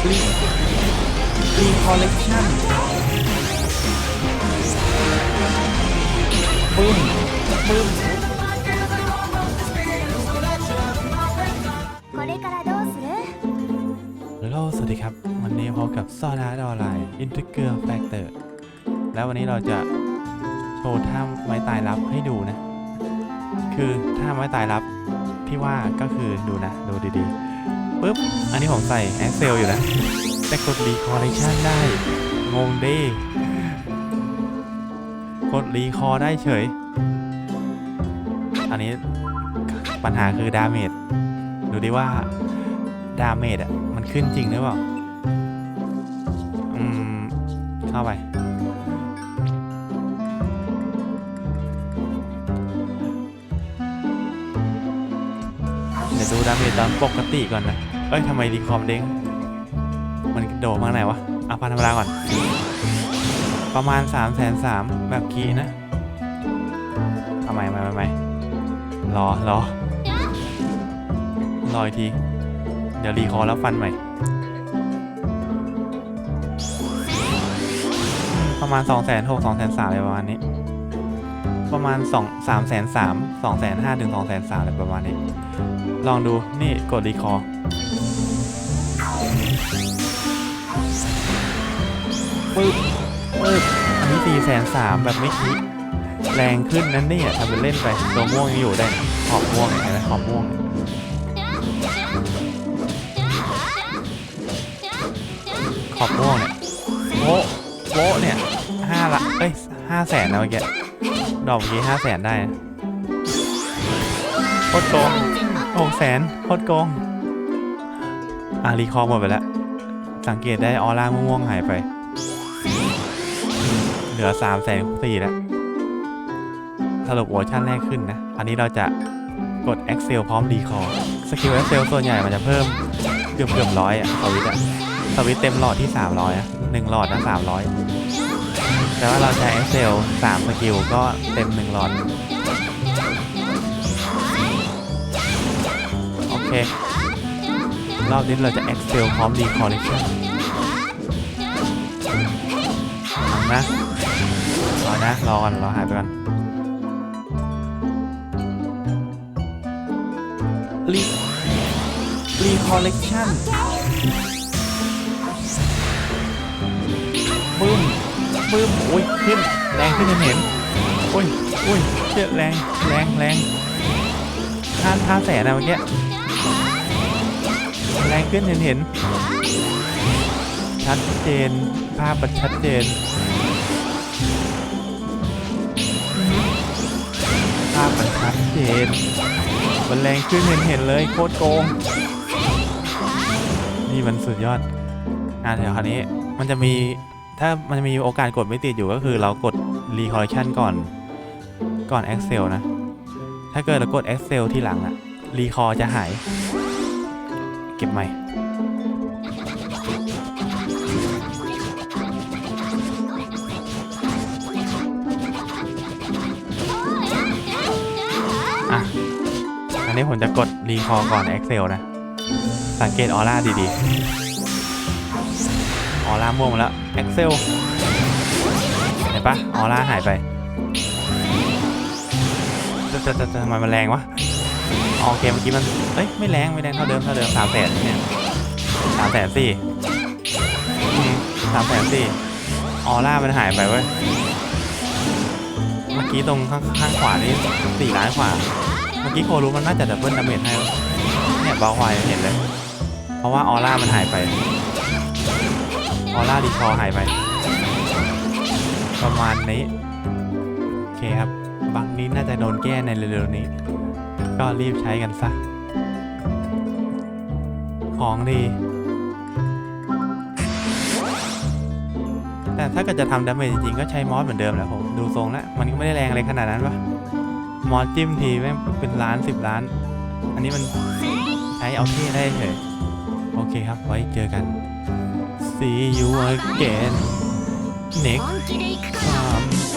คลิกรีคอลเลกชันปึ้มปึ้มฮัลโหลสวัสดีครับ วันนี้พบกับซอดาออนไลน์อินทิเกอร์แฟกเตอร์แล้ววันนี้เราจะโชว์ท่าไม้ตายรับให้ดูนะ คือท่าไม้ตายรับที่ว่าก็คือดูนะ ดูดีๆ ปุ๊บ อันนี้ผมใส่ Excel อยู่นะแต่กดรีคอร์เรชันได้ งงดิกดรีคอร์ได้เฉย อันนี้ปัญหาคือดาเมจ ดูดิว่า ดาเมจอะ มันขึ้นจริงหรือเปล่า อืม เข้าไป เดี๋ยวดูดาเมจตอนปกติก่อนนะ เอ้ยทำไมรีคอมเด้งมันโดดมาไหนวะเอาพันธรรมดาก่อน ประมาณ3ามแสนสามแบบกี้นะเอาใหม่ใหม่ใหม่ใหม่รอรอรออีกที เดี๋ยวรีคอร์แล้วฟันใหม่ ประมาณ2องแสนหกสองแสนสามอะไรประมาณนี้ ประมาณ2 3แสนสามสองแสนห้าถึง2แสนสามอะไรประมาณนี้ ลองดูนี่กดรีคอร์ ปึ๊บปึ๊บอันนี้4แสนสามแบบไม่คิด แรงขึ้นนั่นนี่ยทำเป็นเล่นไปตัวม่วงยังอยู่ได้ ขอบม่วงเห็นไหมขอบม่วงขอบม่วงเนี่ยโป๊ะโป๊ะเนี่ยห้าละเอ้ยห้าแสนนะเมื่อกี้ดอกเมื่อกี้ห้าแสนได้โคตรโกงหกแสนโคตรโกง อะรีคอร์หมดไปแล้ว สังเกตได้ออร่าม่วงๆหายไป เหลือสามแสนสี่แล้ว สรุปเวอร์ชันแรกขึ้นนะ อันนี้เราจะกด Excel พร้อมรีคอร์สกิล Excel ส่วนใหญ่มันจะเพิ่มเกือบเกือบร้อยอะสวิตอะสวิตเต็มหลอดที่ 300อะหนึ่งหลอดนะ300 แต่ว่าเราใช้ Excel 3 สกิลก็เต็ม 1 หลอด โอเค รอบนี้เราจะ Excel พร้อม Decoration เอานะ รอนะ รอก่อนรอหายไปก่อน รีรีคอลเลกชันปึ้มปึ้มโอ้ยขึ้นแรงขึ้นเห็นเห็นโอ้ยโอ้ยเชี่ยแรง แรง แรงห้าห้าแสนอะเมื่อกี้ แรงขึ้นเห็นเห็นชัดเจน ภาพมันชัดเจน ภาพมันชัดเจน มันแรงขึ้นเห็นเห็นเลยโคตรโกง นี่มันสุดยอด อะเดี๋ยวคราวนี้มันจะมีถ้ามันจะมีโอกาสกดไม่ติดอยู่ก็คือเรากด Recollection ก่อนก่อน Excel นะ ถ้าเกิดเรากด Excel ที่หลังอะ Recall จะหาย เก็บใหม่อะ อันนี้ผมจะกด Recall ก่อน Excel นะ สังเกตออร่าดีๆ ออร่าม่วงมาแล้ว Excel เห็นปะออร่าหายไปจะจะจะจะทำไมมันแรงวะ โอเคเมื่อกี้มันเอ้ยไม่แรงไม่แรงเท่าเดิมเท่าเดิมสามแสนเนี่ยสามแสนสี่สามแสนสี่ออร่ามันหายไปเว้ยเมื่อกี้ตรงข้างข้างขวานี่สี่ล้านขวาเมื่อกี้โครู้มันน่าจะดับเบิลดาเมจให้เนี่ยบาควายเห็นเลย เพราะว่าออร่ามันหายไปออร่าดีคอหายไป ประมาณนี้ โอเคครับ บักนี้น่าจะโดนแก้ในเร็วๆนี้ ก็รีบใช้กันซะ ของดี แต่ถ้าเกิดจะทำดาเมจจริงๆก็ใช้มอสเหมือนเดิมแหละผมดูทรงแล้ว มันก็ไม่ได้แรงอะไรขนาดนั้นปะมอสจิ้มทีแม่งเป็นล้านสิบล้าน อันนี้มันใช้เอาเท่ได้เฉยโอเคครับไว้เจอกัน see you again next time